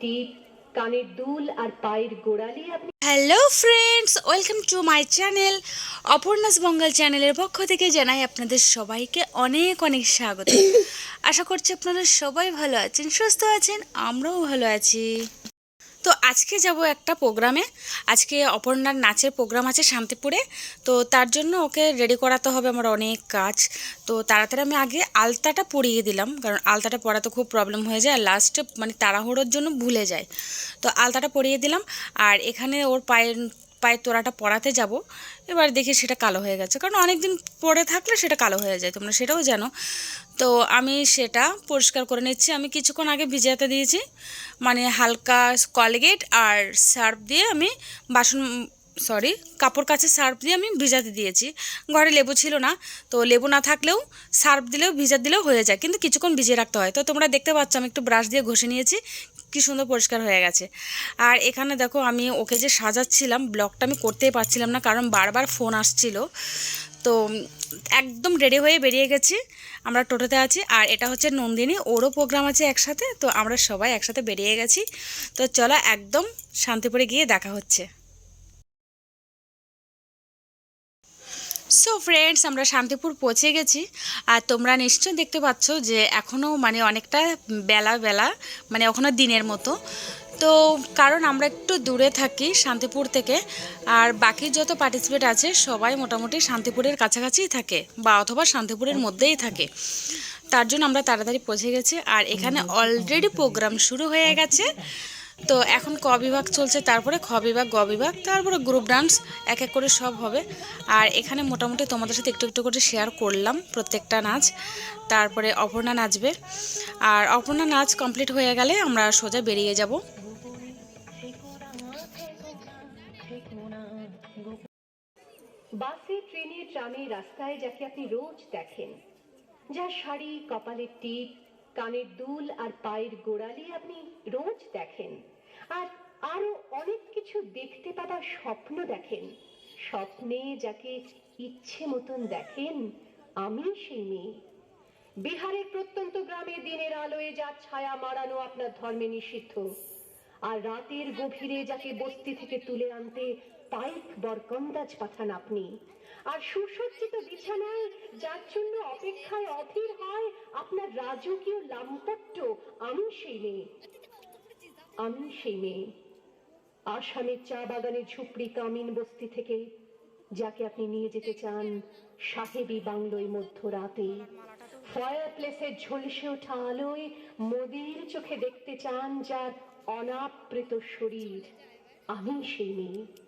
টিপ কানের দুল আর পায়ের গোড়ালি আপনি hello friends welcome to my channel Aparna's Bangal চ্যানেলের পক্ষ থেকে জানাই আপনাদের সবাইকে অনেক অনেক স্বাগত। আশা করছি আপনারা সবাই ভালো আছেন, সুস্থ আছেন, আমরাও ভালো আছি। তো আজকে যাব একটা প্রোগ্রামে। আজকে অপর্ণার নাচের প্রোগ্রাম আছে শান্তিপুরে। তো তার জন্য ওকে রেডি করাতে হবে আমার অনেক কাজ। তো তাড়াতাড়ি আমি আগে আলতাটা পরিয়ে দিলাম, কারণ আলতাটা পরাতে খুব প্রবলেম হয়ে যায়। আর লাস্টে মানে তাড়াহুড়োর জন্য ভুলে যায়। তো আলতাটা পরিয়ে দিলাম। আর এখানে ওর পায়ের পায়ের তোড়াটা পরাতে যাব, এবার দেখি সেটা কালো হয়ে গেছে। কারণ অনেক দিন পরে থাকলে সেটা কালো হয়ে যায়, তোমরা সেটাও জানো। তো আমি সেটা পরিষ্কার করে নিচ্ছি। আমি কিছুক্ষণ আগে ভিজাতে দিয়েছি মানে হালকা কলগেট আর সার্ফ দিয়ে আমি বাসন সরি কাপড় কাছে সার্ফ দিয়ে আমি ভিজাতে দিয়েছি। ঘরে লেবু ছিল না, তো লেবু না থাকলেও সার্ফ দিলেও, ভিজা দিলেও হয়ে যায়। কিন্তু কিছুক্ষণ ভিজিয়ে রাখতে হয়। তো তোমরা দেখতে পাচ্ছ, আমি একটু ব্রাশ দিয়ে ঘষে নিয়েছি। কি সুন্দর পরিষ্কার হয়ে গেছে। আর এখানে দেখো, আমি ওকে যে সাজাচ্ছিলাম ব্লগটা আমি করতেই পারছিলাম না, কারণ বারবার ফোন আসছিল। তো একদম রেডি হয়ে বেরিয়ে গেছি। আমরা টোটোতে আছি, আর এটা হচ্ছে নন্দিনী। ওরও প্রোগ্রাম আছে একসাথে, তো আমরা সবাই একসাথে বেরিয়ে গেছি। তো চলো একদম শান্তিপুরে গিয়ে দেখা হচ্ছে। সো ফ্রেন্ডস আমরা শান্তিপুর পৌঁছে গেছি। আর তোমরা নিশ্চয়ই দেখতে পাচ্ছ যে এখনও মানে অনেকটা বেলা বেলা মানে এখনও দিনের মতো। তো কারণ আমরা একটু দূরে থাকি শান্তিপুর থেকে আর বাকি যত পার্টিসিপেট আছে সবাই মোটামুটি শান্তিপুরের কাছাকাছিই থাকে বা অথবা শান্তিপুরের মধ্যেই থাকে। তার জন্য আমরা তাড়াতাড়ি পৌঁছে গেছি আর এখানে অলরেডি প্রোগ্রাম শুরু হয়ে গেছে। তো এখন ক বিভাগ চলছে, তারপরে খ বিভাগ, গ বিভাগ, তারপরে গ্রুপ ডান্স এক এক করে সব হবে। আর এখানে মোটামুটি তোমাদের সাথে একটু একটু করে শেয়ার করলাম প্রত্যেকটা নাচ। তারপরে অপর্ণা নাচবে। আর অপর্ণা নাচ কমপ্লিট হয়ে গেলে আমরা সোজা বেরিয়ে যাব। বাসে, ট্রেনে, ট্রামে রাস্তায় যাকে আপনি রোজ দেখেন, যার শাড়ি, কপালের টিপ কানের দুল আর পায়ের গোড়ালি আপনি রোজ দেখেন। আর আরও অনেক কিছু দেখতে পাবার স্বপ্ন দেখেন। স্বপ্নে যাকে ইচ্ছে মতন দেখেন আমি সেই মেয়ে। বিহারের প্রত্যন্ত গ্রামে দিনের আলোয় যার ছায়া মারানো আপনার ধর্মে নিষিদ্ধ। আর রাতের গভীরে যাকে বস্তি থেকে তুলে আনতে পাইক বরকন্দাজ পাঠান আপনি। আর সুসজ্জিত বিছানায় যার জন্য অপেক্ষায় অধীর হয় আপনার রাজকীয় লাম্পট্য, আমি সেই মেয়ে। আমি সেই মেয়ে। আসামের চা বাগানের ঝুপড়ি কামিন বস্তি থেকে, যাকে আপনি নিয়ে যেতে চান সাহেবী বাংলোয় মধ্যরাতে। ফায়ার প্লেসের ঝলসে ওঠা আলোয় মোদির চোখে দেখতে চান যার অনাবৃত শরীর। আমি সেই মেয়ে।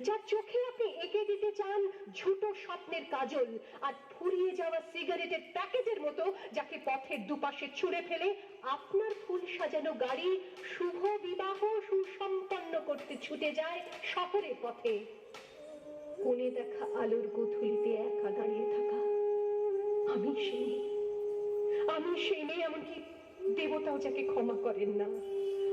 যার চোখে আপনি এঁকে দিতে চান ঝুটো স্বপ্নের কাজল আর ফুরিয়ে যাওয়া সিগারেটের প্যাকেটের মতো যাকে পথের দুপাশে ছুঁড়ে ফেলে আপনার ফুল সাজানো গাড়ি শুভ বিবাহ সুসম্পন্ন করতে ছুটে যায় শহরের পথে কোণে দেখা আলোর গোধূলিতে একা দাঁড়িয়ে থাকা আমি সেই। আমি সেই মেয়ে, এমনকি দেবতাও যাকে ক্ষমা করেন না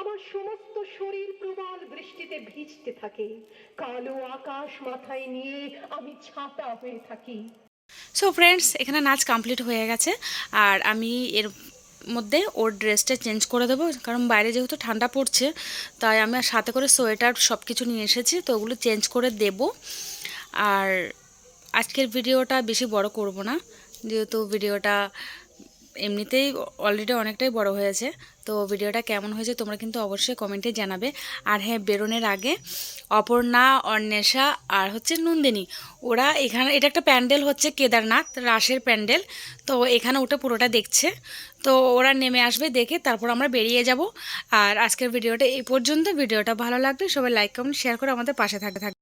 আমার সমস্ত শরীর প্রবল বৃষ্টিতে ভিজতে থাকে। কালো আকাশ মাথায় নিয়ে আমি ছাতা হয়ে থাকি। সো ফ্রেন্ডস এখানে নাচ কমপ্লিট হয়ে গেছে। আর আমি এর মধ্যে ওর ড্রেসটা চেঞ্জ করে দেবো। কারণ বাইরে যেহেতু ঠান্ডা পড়ছে, তাই আমি আর সাথে করে সোয়েটার সব কিছু নিয়ে এসেছি, তো ওগুলো চেঞ্জ করে দেব। আর আজকের ভিডিওটা বেশি বড় করব না। যেহেতু ভিডিওটা এমনিতেই অলরেডি অনেকটাই বড় হয়েছে, তো ভিডিওটা কেমন হয়েছে তোমরা কিন্তু অবশ্যই কমেন্টে জানাবে। আর হ্যাঁ বেরোনের আগে অপর্ণা, অন্বেষা আর হচ্ছে নন্দিনী, ওরা এখানে, এটা একটা প্যান্ডেল হচ্ছে কেদারনাথ রাসের প্যান্ডেল, তো এখানে ওটা পুরোটা দেখছে। তো ওরা নেমে আসবে, দেখে তারপর আমরা বেরিয়ে যাব। আর আজকের ভিডিওটা এই পর্যন্ত। ভিডিওটা ভালো লাগলে সবাই লাইক কমেন্ট শেয়ার করে আমাদের পাশে থাকতে থাকবে।